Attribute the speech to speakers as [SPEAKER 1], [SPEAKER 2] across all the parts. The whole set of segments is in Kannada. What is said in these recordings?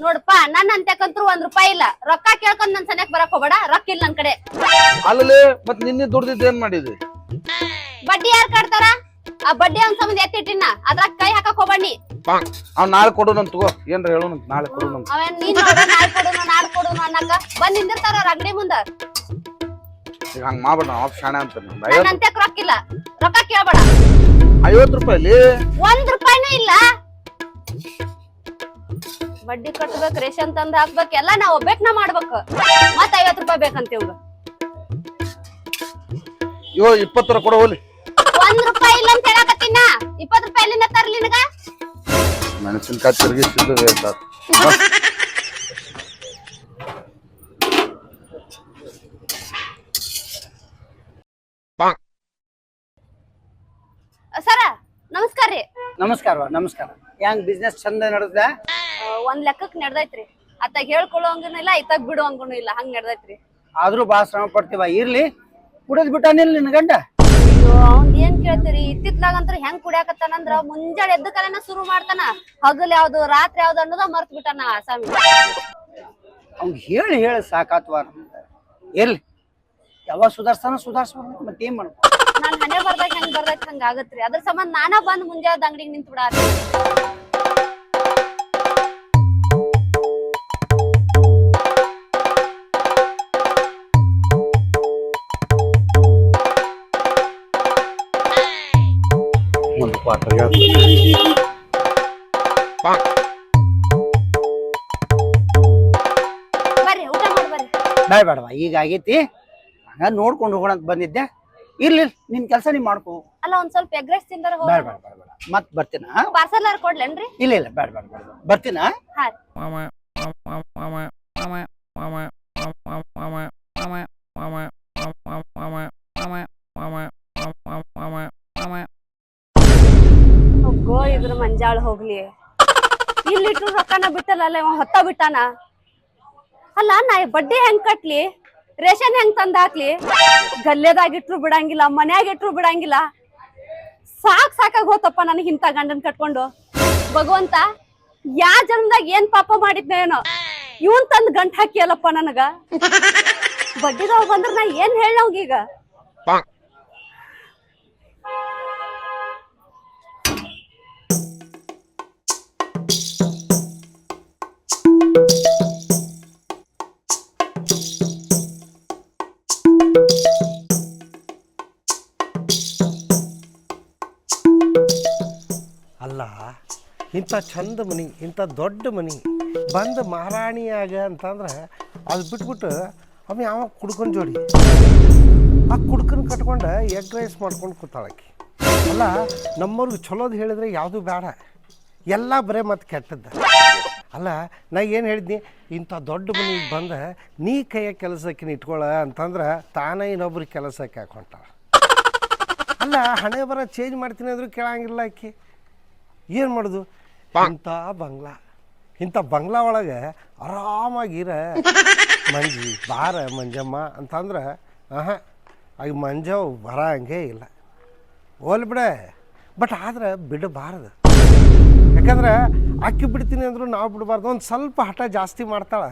[SPEAKER 1] ನೋಡಪ್ಪ ನನ್ನ ಅಂತಕಂತ್ರು ಒಂದ್ ರೂಪಾಯಿ ಇಲ್ಲ. ರೊಕ್ಕ ಕೇಳ್ಕೊಂಡ್ ನನ್ ಸನ್ಯಾಕ್ ಬರಕ್ ಹೋಗ್ಬೇಡ ರೊಕ್ಕ ಇಲ್ಲ ನನ್ ಕಡೆ.
[SPEAKER 2] ಅಲ್ಲೇ ಮತ್ ನಿನ್ನೆ ದುಡ್ದಿದ್ದು ಏನ್ ಮಾಡಿದ್ರಿ
[SPEAKER 1] ಬಡ್ಡಿ ಯಾರ್ ಕಟ್ತಾರ ಆ ಬಡ್ಡಿ ಅವ್ನ್ ಸಂಬಂಧ ಎತ್ತಿಟ್ಟಿನ ಅದ್ರಾಗ ಕೈ ಹಾಕಕ್ ಹೋಗ್ಬಣ್ಣಿ
[SPEAKER 2] ಅವ್ ನಾಳೆ ಕೊಡೋಣಂತ ತಗೋ. ಏನ್ರ ಹೇಳೋಣಂತ ನಾಳೆ ಕೊಡೋಣಂತ
[SPEAKER 1] ಅವೇನ್ ನೀನ್ ನೋಡು, ನಾಳ್ ಕೊಡುನು ನಾಡ್ ಕೊಡೋಣ ಅನ್ನಕ ಬಂದ್ ನಿಂದಿರ್ತಾರ ಅವ್ರ ಅಂಗಡಿ ಮುಂದ.
[SPEAKER 2] ಈಗ ಹಂಗ ಮಾಡ್ಬೇಡ ಅವ್ ಶಾಣೆ ಅಂತ
[SPEAKER 1] ರೊಕ್ಕ ಇಲ್ಲ ರೊಕ್ಕ ಕೇಳ್ಬೇಡ.
[SPEAKER 2] ಐವತ್ ರೂಪಾಯಿ
[SPEAKER 1] ಒಂದ್ ರೂಪಾಯಿನೂ ಇಲ್ಲ. ಬಡ್ಡಿ ಕಟ್ಬೇಕು ರೇಷನ್ ತಂದ ಹಾಕ್ಬೇಕು ಎಲ್ಲ ನಾವ್ ಒಬ್ಬೇಕ್ನ ಮಾಡ್ಬೇಕು. ಮತ್ ಐವತ್ ರೂಪಾಯಿ ಬೇಕಂತ ಇವ್ಗ.
[SPEAKER 2] ಯೋ ಇಪ್ಪತ್ತರ ಕೊಡ ಹೋಲಿ
[SPEAKER 1] ಒಂದ್ ರೂಪಾಯಿ ಇಲ್ಲ ಅಂತ ಹೇಳಕತ್ತೀನ? ಇಪ್ಪತ್ ರೂಪಾಯಿ ಎಲ್ಲಿಂದ ತರ್ಲಿ ನಿನಗ?
[SPEAKER 2] ಮೆಣಸಿನ್ಕಾಯಿ ತಿರುಗಿಸಿದ್ದು ಹೇಳ್ತಾರೆ
[SPEAKER 1] ಸರ ನಮಸ್ಕಾರ ರೀ.
[SPEAKER 3] ನಮಸ್ಕಾರ ನಮಸ್ಕಾರ. ಹೆಂಗ್ ಬಿಸ್ನೆಸ್ ಚಂದ ನಡೆದ
[SPEAKER 1] ಒಂದ್ ಲೆಕ್ಕಕ್ ನಡ್ದೈತ್ರಿ. ಅತ್ತಾಗ ಹೇಳ್ಕೊಳ್ಳೋಂಗನು ಇಲ್ಲ ಇತ್ತಾಗ ಬಿಡುವಂಗನು ಇಲ್ಲ ಹಂಗ್ ನಡ್ದೈತ್ರಿ.
[SPEAKER 3] ಆದ್ರೂ ಬಾ ಶ್ರಮ ಪಡ್ತೀವ? ಇರ್ಲಿ. ಕುಡದ್ ಬಿಟ್ಟಾನಿಲ್ಲ ನಿನ್ ಗಂಡ.
[SPEAKER 1] ಅಯ್ಯೋ ಅವ್ನ್ ಏನ್ ಕೇಳ್ತೀರಿ? ಇತ್ತಿತ್ಲಾಗಂತ್ರ ಹೆಂಗ್ ಕುಡಿಯಾಕತ್ತಾನಂದ್ರ ಮುಂಜಾನೆ ಎದ್ದ ಕಾಲನ ಶುರು ಮಾಡ್ತಾನ. ಹಗಲ್ ಯಾವ್ದು ರಾತ್ರಿ ಯಾವ್ದು ಅನ್ನೋದ ಮರ್ತ್ ಬಿಟ್ಟಾನ ಸ್ವಾಮಿ.
[SPEAKER 3] ಅವ್ನ್ ಹೇಳಿ ಹೇಳಿ ಸಾಕಾತ್ವ ಎಲ್ಲಿ? ಇರ್ಲಿ ಯಾವಾಗ ಸುಧಾರ್ಸ್ತಾನ ಸುಧಾರ್ಸ್ಬೇಕು ಮತ್ತೇನ್ ಮಾಡ್ಬೇಕು?
[SPEAKER 1] ನಾನ್ ಹಣೆ ಬರ್ದಾಗ ಹೆಂಗ್ ಬರ್ದಾಗ ಹಂಗ ಆಗತ್ರಿ. ಅದ್ರ ಸಂಬಂಧ ನಾನ ಬಂದ್ ಮುಂಜಾನೆ ಅಂಗಡಿಗೆ ನಿಂತ್ ಬಿಡ
[SPEAKER 2] ಒಂದು ಪಾತ್ರ
[SPEAKER 1] ಬರ್ರಿ ಊಟ ಮಾಡಿ ಬರ್ರಿ.
[SPEAKER 3] ಬೇಡ ಬೇಡವಾ ಈಗ ಆಗೈತಿ? ಹಂಗ ನೋಡ್ಕೊಂಡು ಹೋಗೋಣ ಅಂತ ಬಂದಿದ್ದೆ. ಇರ್ಲಿ ಇರ್ಲಿ, ನಿನ್ ಕೆಲಸ ನೀ ಮಾಡ್ಕೋ.
[SPEAKER 1] ಅಲ್ಲ ಒಂದ್ ಸ್ವಲ್ಪ ಎಗ್ ರೈಸ್ ತಿಂದಾರ
[SPEAKER 3] ಬೇಡ ಬೇಡ ಬೇಡ ಬೇಡ ಮತ್ ಬರ್ತೀನ
[SPEAKER 1] ಪಾರ್ಸಲ್ ಕೊಡ್ಲೇನ್ರಿ
[SPEAKER 3] ಇಲ್ಲ ಇಲ್ಲ ಬೇಡ ಬೇಡ ಬೇಡ ಬರ್ತೀನ?
[SPEAKER 1] ಹಾ ಹೋಗೋ ಇದ್ರ ಮಂಜಾಳ ಹೋಗ್ಲಿ ಇಲ್ಲಿಟ್ರು ರೊಕ್ಕನ ಬಿಟ್ಟಲ್ಲ ಇವ ಹೊತ್ತ ಬಿಟ್ಟಾನ? ಅಲ್ಲ, ನಾ ಬಡ್ಡಿ ಹೆಂಗ್ ಕಟ್ಲಿ? ರೇಷನ್ ಹೆಂಗ್ ತಂದಾಕ್ಲಿ? ಗಲ್ಲೆದಾಗ ಇಟ್ರು ಬಿಡಂಗಿಲ್ಲ ಮನ್ಯಾಗ ಇಟ್ರು ಬಿಡಂಗಿಲ್ಲ. ಸಾಕ್ ಸಾಕಾಗ ಹೋತಪ್ಪ ನನಗೆ ಇಂಥ ಗಂಡನ್ ಕಟ್ಕೊಂಡು. ಭಗವಂತ, ಯಾ ಜನ್ಮದಾಗ ಏನ್ ಪಾಪ ಮಾಡಿದ್ನೇನೋ ಇವನ್ ತಂದ್ ಗಂಟ್ ಹಾಕಿಯಲ್ಲಪ್ಪ ನನಗ. ಬಡ್ಡಿದವ್ ಬಂದ್ರ ನಾ ಏನ್ ಹೇಳ
[SPEAKER 4] ಇಂಥ ಚಂದ ಮನೆ, ಇಂಥ ದೊಡ್ಡ ಮನೆ, ಬಂದು ಮಹಾರಾಣಿಯಾಗ ಅಂತಂದ್ರೆ ಅದು ಬಿಟ್ಬಿಟ್ಟು ಅವ ಯಾವ ಕುಡ್ಕೊಂಡು ಜೋಡಿ. ಆ ಕುಡ್ಕನ್ ಕಟ್ಕೊಂಡು ಎಗ್ ರೈಸ್ ಮಾಡ್ಕೊಂಡು ಕೂತಾಳಕ್ಕೆ ಅಲ್ಲ, ನಮ್ಮವ್ರಿಗೆ ಚಲೋದು ಹೇಳಿದ್ರೆ ಯಾವುದು ಬೇಡ ಎಲ್ಲ ಬರೇ ಮತ್ತೆ ಕೆಟ್ಟದ್ದು. ಅಲ್ಲ, ನಾ ಏನು ಹೇಳಿದ್ನಿ? ಇಂಥ ದೊಡ್ಡ ಮನೆಗೆ ಬಂದು ನೀ ಕೈಯ ಕೆಲಸಕ್ಕೆ ಇಟ್ಕೊಳ ಅಂತಂದ್ರೆ ತಾನೇ ಇನ್ನೊಬ್ರಿಗೆ ಕೆಲಸಕ್ಕೆ ಹಾಕೊಂತಾಳ ಅಲ್ಲ, ಹಣೆ ಬರ ಚೇಂಜ್ ಮಾಡ್ತೀನಿ ಅಂದರೂ ಕೇಳಂಗಿಲ್ಲ ಆಕಿ. ಏನು ಮಾಡೋದು? ಇಂಥ ಬಂಗ್ಲಾ. ಇಂಥ ಬಂಗ್ಲಾ ಒಳಗೆ ಆರಾಮಾಗಿರ. ಮಂಜಿ ಬಾರ ಮಂಜಮ್ಮ ಅಂತಂದ್ರೆ ಆಹ ಆಗ ಮಂಜವ್ ಬರಂಗೇ ಇಲ್ಲ. ಹೋಲ್ ಬಿಡ. ಬಟ್ ಆದ್ರೆ ಬಿಡಬಾರದು. ಯಾಕಂದ್ರೆ ಅಕ್ಕಿ ಬಿಡ್ತೀನಿ ಅಂದ್ರು ನಾವು ಬಿಡಬಾರ್ದು. ಒಂದು ಸ್ವಲ್ಪ ಹಠ ಜಾಸ್ತಿ ಮಾಡ್ತಾಳೆ.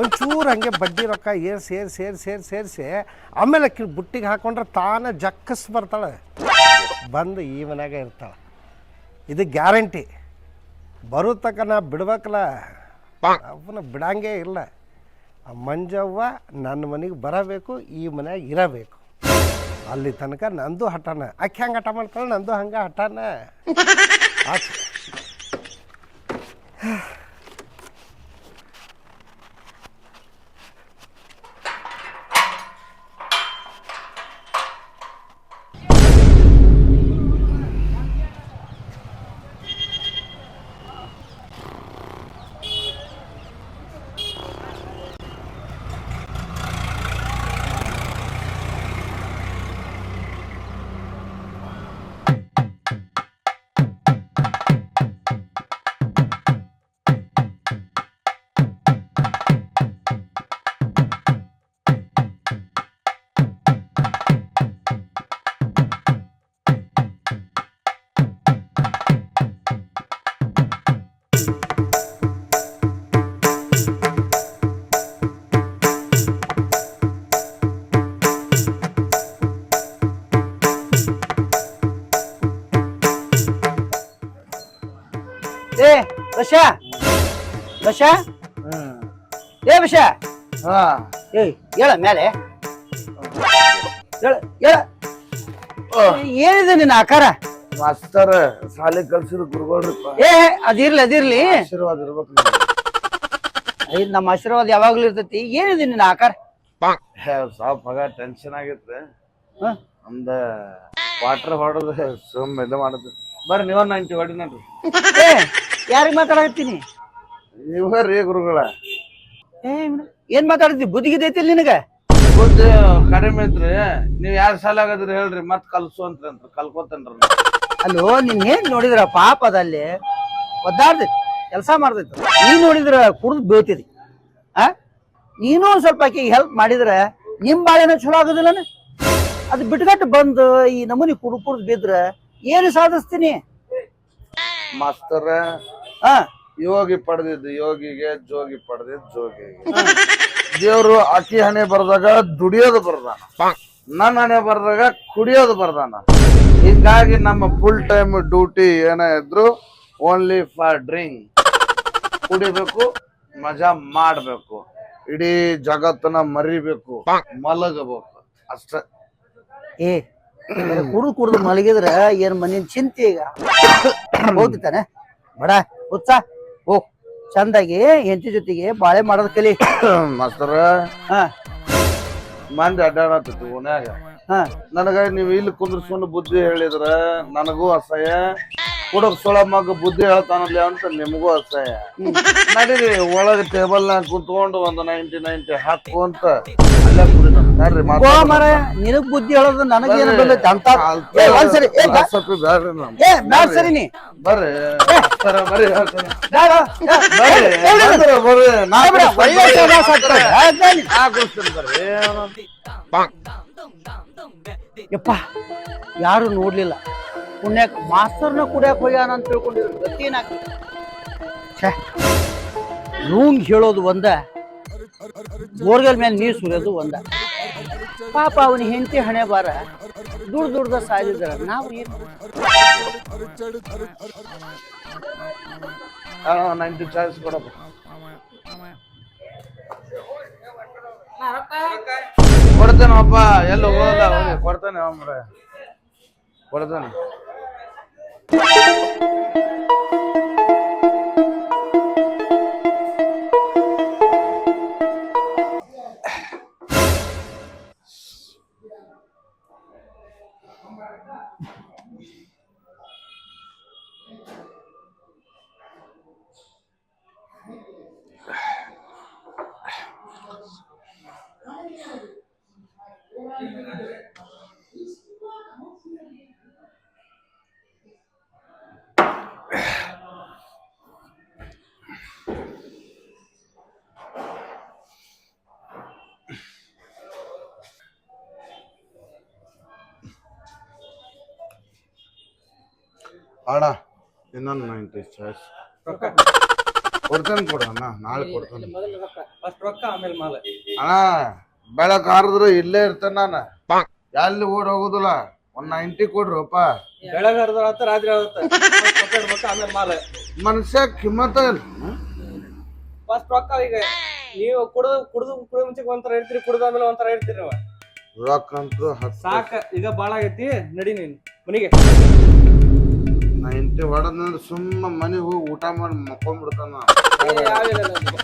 [SPEAKER 4] ಒಂಚೂರು ಹಂಗೆ ಬಡ್ಡಿ ರೊಕ್ಕ ಏರ್ ಸೇರಿ ಸೇರಿ ಸೇರಿ ಸೇರಿಸಿ ಆಮೇಲೆ ಅಕ್ಕಿ ಬುಟ್ಟಿಗೆ ಹಾಕೊಂಡ್ರೆ ತಾನೇ ಜಕ್ಕಸ್ ಬರ್ತಾಳೆ. ಬಂದು ಈ ಮನ್ಯಾಗ ಇರ್ತಾಳೆ. ಇದು ಗ್ಯಾರಂಟಿ. ಬರೋ ನಾ ಬಿಡ್ಬೇಕಲ್ಲ ಅವನ ಬಿಡಂಗೇ ಇಲ್ಲ. ಆ ಮಂಜವ್ವ ನನ್ನ ಮನೆಗೆ ಬರಬೇಕು ಈ ಮನೆಯಾಗ ಇರಬೇಕು. ಅಲ್ಲಿ ತನಕ ನಂದು ಹಠಾನ. ಅಕ್ಕಿ ಹೆಂಗೆ ಹಠ ಮಾಡ್ತಾಳೆ ನಂದು ಹಂಗೆ ಹಠನ.
[SPEAKER 3] ಬಶ? ಬಶ? ಏ ಬಶ?
[SPEAKER 2] ಹಾ.
[SPEAKER 3] ಏ ಹೇಳ ಮೇಲೆ. ಹೇಳ ಹೇಳ. ಏನಿದೆ ನಿನ್ನ ಆಕಾರ?
[SPEAKER 2] ಮಾಸ್ತರ್ ಶಾಲೆ ಕಲ್ಸಿದ ಗುರುಗಳ್ರಿಪ್ಪ
[SPEAKER 3] ಏ ಅದಿರ್ಲಿ ಅದಿರ್ಲಿ.
[SPEAKER 2] ಆಶೀರ್ವಾದ ಇರ್ಬೇಕು ನಿಮ್ಗೆ.
[SPEAKER 3] ಐ, ನಮ್ಮ ಆಶೀರ್ವಾದ ಯಾವಾಗ್ಲೂ ಇರ್ತೈತಿ. ಏನಿದೆ ನಿನ್ನ ಆಕಾರ?
[SPEAKER 2] ಹೇ, ಸ್ವಲ್ಪ ಆಗ ಟೆನ್ಷನ್ ಆಗಿತ್ತು? ಒಂದ ವಾಟರ್ ಹೊಡೆದು ಸುಮ್ ಇದು ಮಾಡುದು. ಬರ್ರಿ ನೀವ ನೈಂಟಿ ಹೊಡಿ ನೋಡ್ರಿ.
[SPEAKER 3] ಏ ಯಾರಿಗೆ ಮಾತಾಡಕತ್ತೀನಿ?
[SPEAKER 2] ನೀವ ರೀ ಗುರುಗಳ.
[SPEAKER 3] ಏ ಏನ್ ಮಾತಾಡ್ತಿ? ಬುದ್ಧಿಗಿದೈತಿ ನಿನಗ?
[SPEAKER 2] ಬುದ್ಧಿ ಕಡಿಮೆ ಐತ್ರಿ. ನೀವ್ ಯಾರ ಸಾಲ ಆಗದ್ರಿ ಹೇಳ್ರಿ ಮತ್ ಕಲ್ಸು ಅಂತ್ರಿ ಅಂತ ಕಲ್ಕೋತೇನ್ರಿ.
[SPEAKER 3] ಅಲ್ಲೋ ನಿನ್ ಏನ್ ನೋಡಿದ್ರ? ಪಾಪ ಅದಲ್ಲಿ. ಒದ್ದಾಡ್ದೆ ಕೆಲಸ ಮಾಡ್ತೈತಿ ನೀ ನೋಡಿದ್ರ ಕುಡ್ದು ಬೀಳ್ತಿದಿ. ಆ? ನೀನು ಒಂದ್ ಸ್ವಲ್ಪ ಆಕಿಗೆ ಹೆಲ್ಪ್ ಮಾಡಿದ್ರ ನಿಮ್ ಬಾಳೆನ ಚಲೋ ಆಗೋದಿಲ್ಲನ? ಅದು ಬಿಟ್ಗಟ್ಟು ಬಂದು ಈ ನಮೂನಿ ಕುಡ್ ಕುಡ್ದು ಬಿದ್ರ ಏನು ಸಾಧಿಸ್ತೀನಿ?
[SPEAKER 2] ಮಾಸ್ತರ
[SPEAKER 3] ಹಾ.
[SPEAKER 2] ಯೋಗಿ ಪಡೆದಿದ್ದು ಯೋಗಿಗೆ ಜೋಗಿ ಪಡೆದಿದ್ದು ಜೋಗಿಗೆ. ದೇವ್ರು ಅಕ್ಕಿ ಹಣೆ ಬರ್ದಾಗ ದುಡಿಯೋದು ಬರ್ದಾನ. ನನ್ನ ಹಣೆ ಬರ್ದಾಗ ಕುಡಿಯೋದು ಬರ್ದಾನ. ಹಿಂಗಾಗಿ ನಮ್ಮ ಫುಲ್ ಟೈಮ್ ಡ್ಯೂಟಿ ಏನೇ ಇದ್ರು ಓನ್ಲಿ ಫಾರ್ ಡ್ರಿಂಕ್ ಕುಡಿಬೇಕು ಮಜಾ ಮಾಡಬೇಕು. ಇಡೀ ಜಗತ್ತನ್ನ ಮರಿಬೇಕು ಮಲಗಬೇಕು. ಅಷ್ಟೇ.
[SPEAKER 3] ಏ ಕುಡ್ದು ಕುಡ್ದು ಮಲಗಿದ್ರ ಏನ್ ಮನಿನ್ ಚಿಂತೆ ಈಗ? ಹೋಗ್ತಾನೆ. ಬಡ ಹುಚ್ಚ ಓ ಚಂದಾಗಿ ಹೆಂಡತಿ ಜೊತೆಗೆ ಬಾಳೆ ಮಾಡೋದ್ ಕಲಿ.
[SPEAKER 2] ಮಾಸ್ತರ
[SPEAKER 3] ಹಾ.
[SPEAKER 2] ಮಂದಿ ಅಡ್ಡಾಡತ್ತೈತಿ ಓನ್ಯಾಗ
[SPEAKER 3] ಹಾ.
[SPEAKER 2] ನನಗ ನೀವ್ ಇಲ್ಲಿ ಕುಂದ್ರಸ್ಕೊಂಡು ಬುದ್ಧಿ ಹೇಳಿದ್ರ ನನಗೂ ಅಸಹ್ಯ. ಕುಡಕ್ ಸೊಳ ಮಗ ಬುದ್ಧಿ ಹೇಳ್ತಾನಲ್ಲ ಅಂತ ನಿಮಗೂ ಅಸಹ್ಯ. ನಡೀರಿ ಒಳಗ ಟೇಬಲ್ ನಾಗ ಕುತ್ಕೊಂಡು ಒಂದು ನೈಂಟಿ ನೈಂಟಿ ಹಾಕು ಅಂತ.
[SPEAKER 3] ಮರ ನಿನಗ್ ಬುದ್ಧಿ ಹೇಳೋದು ನನಗೇನು ಬಂದೈತಿ ಅಂತ ಏ, ಒಂದ್ಸರಿ ಏ, ಬಾ.
[SPEAKER 2] ಬ್ಯಾಡ್ರಿ
[SPEAKER 3] ಏ ಬ್ಯಾಡ್ ಸರಿ ನೀ. ಬ್ಯಾಡ. ಏ, ಏ, ಏ, ಬಿಡ, ಒಳ್ಳೆ. ಸಹವಾಸ ಆಗ್ತದೆ. ಯಪ್ಪ ಯಾರು ನೋಡ್ಲಿಲ್ಲ. ಪುಣ್ಯಕ್ ಮಾಸ್ತರ್ನ ಕುಡಿಯಕ್ ಹೋಗ್ಯಾನ ಅಂತ ತಿಳ್ಕೊಂಡಿದ್ರು. ಏನಾಗ್ತದೆ ಛೇ ಲೂಂಗ್ ಹೇಳೋದು ಒಂದ. ಬೋರ್ಗಲ್ ಮೇಲೆ ನೀರು ಸುರಿಯೋದು ಒಂದ. ಪಾಪ ಅವನ ಹೆಂಡತಿ ಹಣೆ ಬಾರ. ದುಡ್ ದುಡ್ದ ಸಾಯ್ದಿದ್ರ ನಾವು ಏನು
[SPEAKER 2] ಚಾಯ್ಸ್ ಕೊಡಪ್ಪ. ಕೊಡ್ತೇನಪ್ಪ ಎಲ್ಲ ಹೋಗಲ್ಲ ಹೋಗಿ ಕೊಡ್ತೇನೆ ಅವ್ರ ಕೊಡ್ತೇನೆ. ಅಣ್ಣ ಇನ್ನೊಂದು ನೈಂಟಿ ಚಾರ್ಜ್ ಕೊಡ್ತೇನೆ ಕೊಡೋಣ ನಾಳೆ ಕೊಡ್ತೇನೆ.
[SPEAKER 5] ಫಸ್ಟ್ ರೊಕ್ಕ ಆಮೇಲೆ ಮಾಲ.
[SPEAKER 2] ಅಣ್ಣ ಬೆಳಕ್ ಹಾರಿದ್ರು ಇಲ್ಲೇ ಇರ್ತೇನೆ ನಾನು. ಎಲ್ಲಿ ಓಡ್ ಹೋಗುದಿಲ್ಲ? ಒಂದ್ ನೈಂಟಿ ಕೊಡ್ರಪ್ಪ
[SPEAKER 5] ಬೆಳಗ್ಗೆ ಹರಿದ್ರ ಆತ ರಾತ್ರಿ ಆಗುತ್ತೆ. ರೊಕ್ಕ ಆಮೇಲೆ ಮಾಲ.
[SPEAKER 2] ಮನುಷ್ಯ ಕಿಮ್ಮತ್ತ ಇಲ್ಲ.
[SPEAKER 5] ಫಸ್ಟ್ ರೊಕ್ಕ ಈಗ ನೀವು ಕುಡ್ದು ಕುಡ್ದು ಕುಡಿದ ಮುಂಚೆ ಒಂಥರ ಇರ್ತೀರಿ ಕುಡ್ದ ಆಮೇಲೆ ಒಂಥರ ಇರ್ತೀರಿ ನೀವು.
[SPEAKER 2] ರೊಕ್ಕ ಅಂತೂ ಹತ್ತು
[SPEAKER 5] ಸಾಕ ಈಗ ಬಾಳ ಆಗೈತಿ ನಡಿ ನೀನು. ಮನಿಗೆ.
[SPEAKER 2] ನೈಂಟಿ ಹೊಡೆದ್ ಸುಮ್ಮ ಮನೆಗೆ ಹೋಗಿ ಊಟ ಮಾಡಿ ಮಕ್ಕೊಂಡ್ಬಿಡ್ತಾನ
[SPEAKER 5] ಏ, ಯಾವಿಲ್ಲ ನನ್ಗೆ.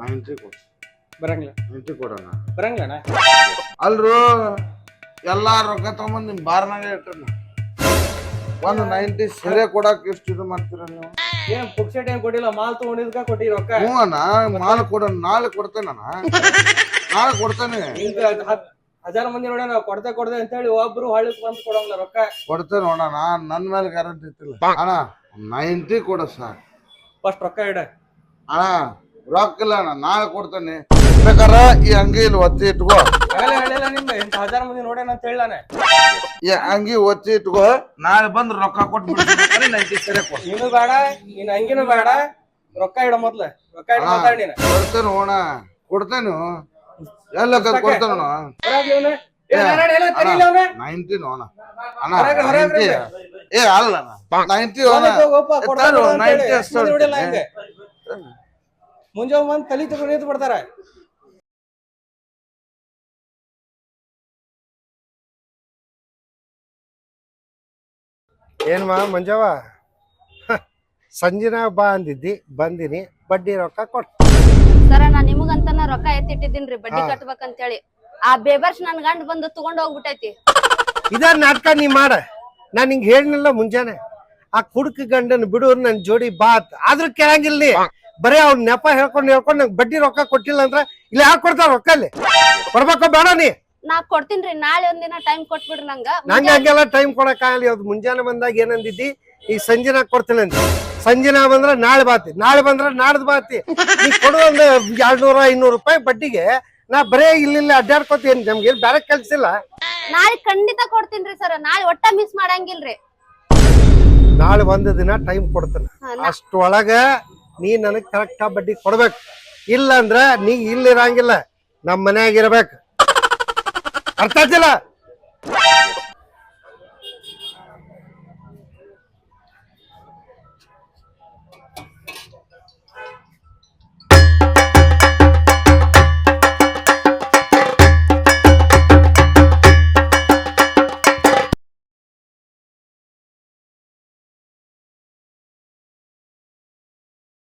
[SPEAKER 2] ನೈಂಟಿ ಕೊಡ್
[SPEAKER 5] ಬರಂಗಿಲ್ಲ.
[SPEAKER 2] ನೈಂಟಿ ಕೊಡೋಣ.
[SPEAKER 5] ಬರಂಗಿಲ್ಲ
[SPEAKER 2] ಅಲ್ರು ಎಲ್ಲಾ ರೊಕ್ಕ ತಗೊಂಡ್ ನಿಮ್ ಬಾರ್ನಾಗ ಇಟ್ಟನ ಒಂದು ನೈಂಟಿ ಸೀರೆ ಕೊಡಕ್ ಎಷ್ಟು ಇದು ಮಾಡ್ತೀರ ನೀವು?
[SPEAKER 5] ಏನ್ ಪುಕ್ಸೆಟ್ ಏನ್ ಕೊಟ್ಟಿಲ್ಲ ಮಾಲ್ ತಗೊಂಡಿದ್ಕ ಕೊಟ್ಟಿ ರೊಕ್ಕ.
[SPEAKER 2] ಹ್ಞೂ ಅಣ್ಣ ಮಾಲ್ ಕೊಡೋಣ ನಾಳೆ ಕೊಡ್ತೇನೆ ಅಣ್ಣ ನಾಳೆ ಕೊಡ್ತೇನೆ.
[SPEAKER 5] ಈಗ ಹತ್ ಹಜಾರ್ ಮಂದಿ ನೋಡ್ಯ ನಾವು ಕೊಡ್ತೆ ಕೊಡ್ದೆ ಅಂತ ಹೇಳಿ ಒಬ್ರು ಹಳ್ಳಿ ಬಂದು ಕೊಡಂಗಿಲ್ಲ ರೊಕ್ಕ.
[SPEAKER 2] ಕೊಡ್ತೇನೆ ಅಣ್ಣ ನಾನ್ ನನ್ ಮೇಲೆ ಗ್ಯಾರಂಟಿ ಇತ್ತಿಲ್ಲ ಅಣ್ಣ ನೈಂಟಿ ಕೊಡ ಸಾಕು
[SPEAKER 5] ಫಸ್ಟ್ ರೊಕ್ಕ ಇಡ.
[SPEAKER 2] ಅಣ್ಣ ರೊಕ್ಕ ಇಲ್ಲ ಅಣ್ಣ ನಾಳೆ ಕೊಡ್ತೇನೆ. ಬೇಕಾರ ಈ ಅಂಗಿ ಇಲ್ಲಿ ಒತ್ತಿ ಇಟ್ಕೋ.
[SPEAKER 5] ಆಗಲೇ ಹೇಳಿಲ್ಲ ನಿಮ್ಗೆ? ಇಂತ ಹಜಾರ್ ಮಂದಿ ನೋಡ್ಯಾನ ಅಂತ ಹೇಳಾನೆ
[SPEAKER 2] ಈ ಅಂಗಿ ಒತ್ತಿ ಇಟ್ಕೋ ನಾಳೆ ಬಂದ್ ರೊಕ್ಕ ಕೊಟ್ಬಿಡ್ತೀನಿ ನೈಂಟಿ ಸರಿ ಕೊಡ್.
[SPEAKER 5] ನೀನು ಬೇಡ ನೀನ್ ಅಂಗಿನೂ ಬೇಡ. ರೊಕ್ಕ ಇಡ ಮೊದ್ಲ. ರೊಕ್ಕ ಇಡ ಮಾತಾಡಿ ನೀನು.
[SPEAKER 2] ಕೊಡ್ತೇನೆ ಅಣ್ಣ ಕೊಡ್ತೇನೆ. ಎಲ್ಲ ಕೊಡ್ತೇನೆ ಅಣ್ಣ
[SPEAKER 5] ಬರಾಕ್ ನೀನು ಏ, ನಾರಾಯಣ, ಎಲ್ಲ ಕರೀಲಿ ಅವ್ನ.
[SPEAKER 2] ನೈನ್ಟೀನ್ ಅಣ್ಣ. ಅಣ್ಣ
[SPEAKER 5] ಹೊರಗೆ, ಹೊರಗೆ
[SPEAKER 2] 90. ಏ ಅಲ್ಲ ನೈಂಟಿ
[SPEAKER 5] ಹೋಗಪ್ಪ, ಹೋಗಪ್ಪ, ಕೊಡ್ತಾನೆ ಬಿಡು ಅಂತ ಹೇಳಿ.
[SPEAKER 2] ನೈಂಟಿ ಅಷ್ಟು
[SPEAKER 5] ಮುಂದೆ ಬಿಡಲ್ಲ ಹಂಗೆ. ಮುಂಜಾನೆ ಬಂದ್ ತಲಿ ತಗೊಂಡು ನಿಂತು ಬಿಡ್ತಾರ.
[SPEAKER 4] ಏನ್ಮಾ ಮಂಜವ್ವ? ಸಂಜಿನ ಬಾ ಅಂದಿದ್ದಿ ಬಂದಿನಿ ಬಡ್ಡಿ ರೊಕ್ಕ ಕೊಟ್ಟು.
[SPEAKER 1] ನಾ ನಿಮಗಂತನ ರೊಕ್ಕ ಎತ್ತಿಟ್ಟಿದ್ದೀನ್ರಿ ಬಡ್ಡಿ ಕಟ್ಬೇಕಂತ ಹೇಳಿ ಆ ಬೇಬರ್ಸ್ ನನ್ ಗಂಡ ಬಂದು ತಗೊಂಡ್ ಹೋಗ್ಬಿಟ್ಟೈತಿ.
[SPEAKER 4] ಇದ ನಾಟಕ ನೀ ಮಾಡ. ನಾನ್ ಹಿಂಗ್ ಹೇಳಿಲ್ಲ ಮುಂಜಾನೆ. ಆ ಕುಡುಕ ಗಂಡನ ಬಿಡು ನನ್ ಜೋಡಿ ಬಾತ್. ಆದ್ರೂ ಕೇಳಂಗಿಲ್ಲ ನೀ. ಬರೇ ಅವ್ನ ನೆಪ ಹೇಳ್ಕೊಂಡ್ ಹೇಳ್ಕೊಂಡ್ ನಂಗೆ ಬಡ್ಡಿ ರೊಕ್ಕ ಕೊಟ್ಟಿಲ್ಲ ಅಂದ್ರ ಇಲ್ಲಿ ಯಾಕೆ ಕೊಡ್ತಾರ ರೊಕ್ಕ ಅಲ್ಲಿ ಕೊಡ್ಬೇಕೋ ಬೇಡ ನೀ.
[SPEAKER 1] ನಾ ಕೊಡ್ತೀನ್ರಿ ನಾಳೆ ಒಂದಿನ ಟೈಮ್ ಕೊಟ್ಬಿಡ್ರಿ ನಂಗ.
[SPEAKER 4] ನಂಗೆ ಹಂಗೆಲ್ಲ ಟೈಮ್ ಕೊಡಕ್ ಆಗಲ್ಲ. ಇವತ್ತು ಮುಂಜಾನೆ ಬಂದಾಗ ಏನಂದಿದ್ದಿ? ಈ ಸಂಜಿನ ಕೊಡ್ತೀನಿ ಅಂದಿ ಸಂಜಿನ ಬಂದ್ರೆ ನಾಳೆ ಬಾತಿ ನಾಳೆ ಬಂದ್ರೆ ನಾಡ್ದು ಬಾತಿ. ನೀ ಕೊಡು ಒಂದು ಎರಡ್ ನೂರ ಐನೂರು ರೂಪಾಯಿ ಬಡ್ಡಿಗೆ ನಾ ಬರೇ ಇಲ್ಲಿ ಅಡ್ಡಾಡ್ಕೋತೀನಿ ನಮ್ಗೆ ಏನ್ ಬೇರೆ ಕೆಲ್ಸ ಇಲ್ಲ.
[SPEAKER 1] ನಾಳೆ ಖಂಡಿತ ಕೊಡ್ತೀನಿ ಸರ್ ನಾಳೆ ಒಟ್ಟ ಮಿಸ್ ಮಾಡಂಗಿಲ್ರಿ.
[SPEAKER 4] ನಾಳೆ ಒಂದ್ ದಿನ ಟೈಮ್ ಕೊಡ್ತೇನೆ. ಅಷ್ಟೊಳಗ ನೀ ನನಗ್ ಕರೆಕ್ಟ್ ಬಡ್ಡಿ ಕೊಡ್ಬೇಕು. ಇಲ್ಲ ಅಂದ್ರ ನೀ ಇಲ್ಲಿ ಇರಂಗಿಲ್ಲ ನಮ್ ಮನ್ಯಾಗ ಇರ್ಬೇಕು. ಅರ್ಥ ಆಯ್ತಿಲ್ಲ?